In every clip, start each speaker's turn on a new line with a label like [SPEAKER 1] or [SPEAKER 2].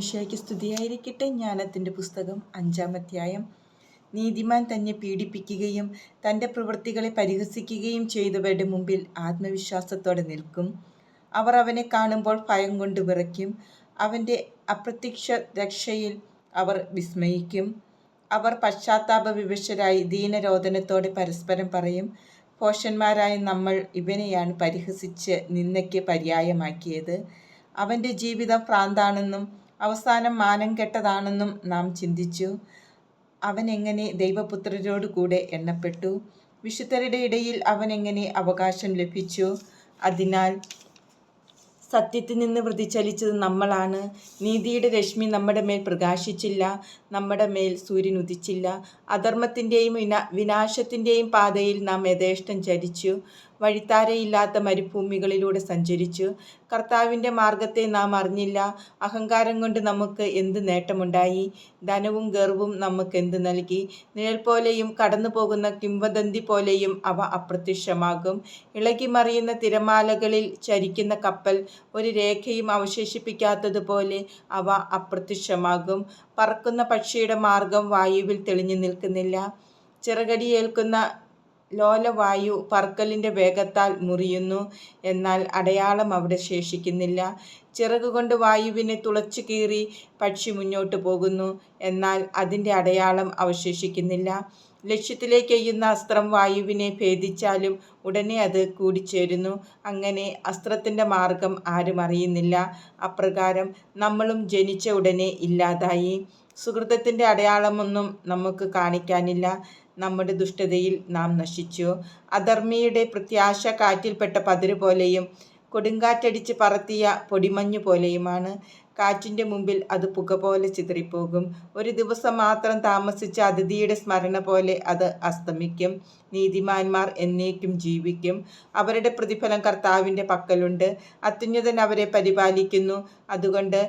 [SPEAKER 1] ഈശോയ്ക്ക് സ്തുതിയായിരിക്കട്ടെ. ജ്ഞാനത്തിന്റെ പുസ്തകം അഞ്ചാം അധ്യായം. നീതിമാൻ തന്നെ പീഡിപ്പിക്കുകയും തന്റെ പ്രവൃത്തികളെ പരിഹസിക്കുകയും ചെയ്തവരുടെ മുമ്പിൽ ആത്മവിശ്വാസത്തോടെ നിൽക്കും. അവർ അവനെ കാണുമ്പോൾ ഭയം കൊണ്ട് വിറയ്ക്കും. അവന്റെ അപ്രത്യക്ഷ രക്ഷയിൽ അവർ വിസ്മയിക്കും. അവർ പശ്ചാത്താപ വിവശരായി ദീനരോധനത്തോടെ പരസ്പരം പറയും പോഷന്മാരായ നമ്മൾ ഇവനെയാണ് പരിഹസിച്ച് നിന്നയ്ക്ക് പര്യായമാക്കിയത്. അവന്റെ ജീവിതം ഭ്രാന്താണെന്നും അവസാനം മാനം കെട്ടതാണെന്നും നാം ചിന്തിച്ചു. അവൻ എങ്ങനെ ദൈവപുത്രരോട് കൂടെ എണ്ണപ്പെട്ടു? വിശുദ്ധരുടെ ഇടയിൽ അവൻ എങ്ങനെ അവകാശം ലഭിച്ചു? അതിനാൽ സത്യത്തിൽ നിന്ന് വൃതിചലിച്ചത് നമ്മളാണ്. നീതിയുടെ രശ്മി നമ്മുടെ മേൽ പ്രകാശിച്ചില്ല. നമ്മുടെ മേൽ സൂര്യൻ ഉദിച്ചില്ല. അധർമ്മത്തിന്റെയും വിനാ വിനാശത്തിന്റെയും പാതയിൽ നാം യഥേഷ്ടം ചരിച്ചു. വഴിത്താരയില്ലാത്ത മരുഭൂമികളിലൂടെ സഞ്ചരിച്ചു. കർത്താവിന്റെ മാർഗത്തെ നാം അറിഞ്ഞില്ല. അഹങ്കാരം കൊണ്ട് നമുക്ക് എന്ത് നേട്ടമുണ്ടായി? ധനവും ഗർവും നമുക്ക് എന്ത് നൽകി? നിഴൽ പോലെയും കടന്നു പോകുന്ന കിംവദന്തി പോലെയും അവ അപ്രത്യക്ഷമാകും. ഇളകിമറിയുന്ന തിരമാലകളിൽ ചരിക്കുന്ന കപ്പൽ ഒരു രേഖയും അവശേഷിപ്പിക്കാത്തതുപോലെ അവ അപ്രത്യക്ഷമാകും. പറക്കുന്ന പക്ഷിയുടെ മാർഗം വായുവിൽ തെളിഞ്ഞു നിൽക്കുന്നില്ല. ചിറകടിയേൽക്കുന്ന ലോലവായു പറക്കലിന്റെ വേഗത്താൽ മുറിയുന്നു. എന്നാൽ അടയാളം അവിടെ ശേഷിക്കുന്നില്ല. ചിറകുകൊണ്ട് വായുവിനെ തുളച്ചു കീറി പക്ഷി മുന്നോട്ട് പോകുന്നു. എന്നാൽ അതിന്റെ അടയാളം അവശേഷിക്കുന്നില്ല. ലക്ഷ്യത്തിലേക്ക് എയ്യുന്ന അസ്ത്രം വായുവിനെ ഭേദിച്ചാലും ഉടനെ അത് കൂടിച്ചേരുന്നു. അങ്ങനെ അസ്ത്രത്തിന്റെ മാർഗം ആരും അറിയുന്നില്ല. അപ്രകാരം നമ്മളും ജനിച്ച ഉടനെ ഇല്ലാതായി. സുഹൃത്തത്തിന്റെ അടയാളമൊന്നും നമുക്ക് കാണിക്കാനില്ല. നമ്മുടെ ദുഷ്ടതയിൽ നാം നശിച്ചു. അധർമ്മിയുടെ പ്രത്യാശ കാറ്റിൽപ്പെട്ട പതിര് പോലെയും കൊടുങ്കാറ്റടിച്ച് പറത്തിയ പൊടിമഞ്ഞു പോലെയുമാണ്. കാറ്റിന്റെ മുമ്പിൽ അത് പുക പോലെ ചിതറിപ്പോകും. ഒരു ദിവസം മാത്രം താമസിച്ച അതിഥിയുടെ സ്മരണ പോലെ അത് അസ്തമിക്കും. നീതിമാന്മാർ എന്നേക്കും ജീവിക്കും. അവരുടെ പ്രതിഫലം കർത്താവിന്റെ പക്കലുണ്ട്. അത്യുന്നതൻ അവരെ പരിപാലിക്കുന്നു. അതുകൊണ്ട്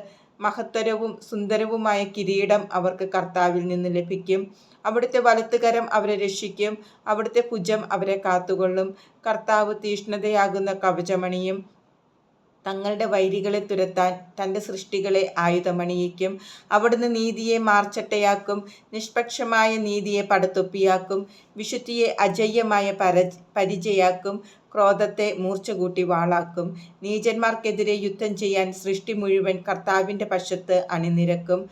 [SPEAKER 1] മഹത്തരവും സുന്ദരവുമായ കിരീടം അവർക്ക് കർത്താവിൽ നിന്ന് ലഭിക്കും. അവിടുത്തെ വലത്തുകരം അവരെ രക്ഷിക്കും. അവിടുത്തെ ഭുജം അവരെ കാത്തുകൊള്ളും. കർത്താവ് തീഷ്ണതയാകുന്ന കവചമണിയും തങ്ങളുടെ വൈരികളെ തുരത്താൻ തന്റെ സൃഷ്ടികളെ ആയുധമണിയിക്കും. അവിടുന്ന് നീതിയെ മാർച്ചട്ടയാക്കും. നിഷ്പക്ഷമായ നീതിയെ പടത്തൊപ്പിയാക്കും. വിശുദ്ധിയെ അജയ്യമായ പര പരിചയാക്കും. ക്രോധത്തെ മൂർച്ച കൂട്ടി വാളാക്കും. നീചന്മാർക്കെതിരെ യുദ്ധം ചെയ്യാൻ സൃഷ്ടി മുഴുവൻ കർത്താവിന്റെ പക്ഷത്ത് അണിനിരക്കും.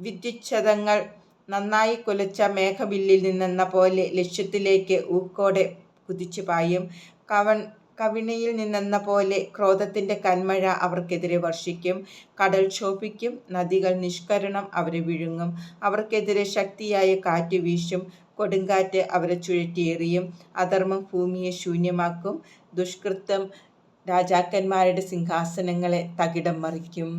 [SPEAKER 1] വിദ്യുച്ഛതങ്ങൾ നന്നായി കൊലച്ച മേഘവില്ലിൽ നിന്നെന്ന പോലെ ലക്ഷ്യത്തിലേക്ക് ഊക്കോടെ കുതിച്ചു പായും കവൺ കവിണയിൽ നിന്നെന്ന പോലെ ക്രോധത്തിന്റെ കന്മഴ അവർക്കെതിരെ വർഷിക്കും. കടൽ ക്ഷോഭിക്കും. നദികൾ നിഷ്കരണം അവരെ വിഴുങ്ങും. അവർക്കെതിരെ ശക്തിയായ കാറ്റ് വീശും. കൊടുങ്കാറ്റ് അവരെ ചുഴറ്റിയേറിയും. അധർമ്മം ഭൂമിയെ ശൂന്യമാക്കും. ദുഷ്കൃത്യം രാജാക്കന്മാരുടെ സിംഹാസനങ്ങളെ തകിടം മറിക്കും.